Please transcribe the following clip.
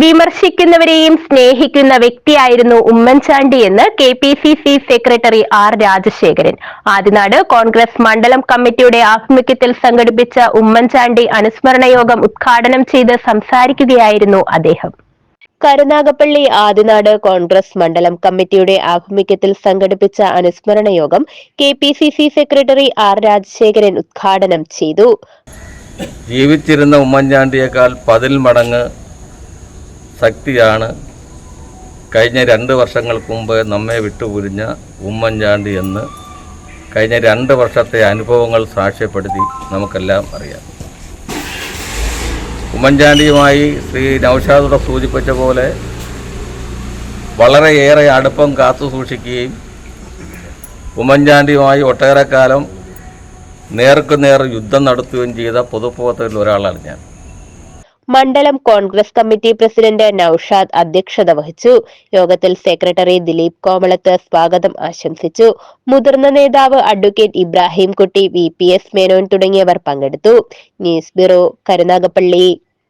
വിമർശിക്കുന്നവരെയും സ്നേഹിക്കുന്ന വ്യക്തിയായിരുന്നു ഉമ്മൻചാണ്ടി എന്ന് K P C C secretary R Rajasekharan. Adinad Congress മണ്ഡലം കമ്മിറ്റിയുടെ ആഭിമുഖ്യത്തിൽ സംഘടിപ്പിച്ച ഉമ്മൻചാണ്ടി അനുസ്മരണ യോഗം ഉദ്ഘാടനം ചെയ്ത് സംസാരിക്കുകയായിരുന്നു അദ്ദേഹം. കരുനാഗപ്പള്ളി ആദിനാട് കോൺഗ്രസ് മണ്ഡലം കമ്മിറ്റിയുടെ ആഭിമുഖ്യത്തിൽ സംഘടിപ്പിച്ച അനുസ്മരണ യോഗം K P C C secretary R Rajasekharan ഉദ്ഘാടനം ചെയ്തു. ജീവിച്ചിരുന്ന ഉമ്മൻചാണ്ടിയേക്കാൾ പതിൽ മടങ്ങ് ശക്തിയാണ്. കഴിഞ്ഞ രണ്ട് വർഷങ്ങൾക്ക് മുമ്പ് നമ്മെ വിട്ടുപുരിഞ്ഞ ഉമ്മൻചാണ്ടി എന്ന് കഴിഞ്ഞ രണ്ട് വർഷത്തെ അനുഭവങ്ങൾ സാക്ഷ്യപ്പെടുത്തി നമുക്കെല്ലാം അറിയാം. ഉമ്മൻചാണ്ടിയുമായി ശ്രീ നൌഷാദോടെ സൂചിപ്പിച്ച പോലെ വളരെയേറെ അടുപ്പം കാത്തു സൂക്ഷിക്കുകയും ഉമ്മൻചാണ്ടിയുമായി ഒട്ടേറെ കാലം നേർക്കുനേർ യുദ്ധം നടത്തുകയും ചെയ്ത പൊതുപ്രവർത്തകരിൽ ഒരാളാണ് ഞാൻ. മണ്ഡലം കോൺഗ്രസ് കമ്മിറ്റി പ്രസിഡന്റ് നൌഷാദ് അധ്യക്ഷത വഹിച്ചു. യോഗത്തിൽ സെക്രട്ടറി ദിലീപ് കോമളത്ത് സ്വാഗതം ആശംസിച്ചു. മുതിർന്ന നേതാവ് advocate Ibrahim Kutty V P S Menon തുടങ്ങിയവർ പങ്കെടുത്തു. News bureau Karunagappally.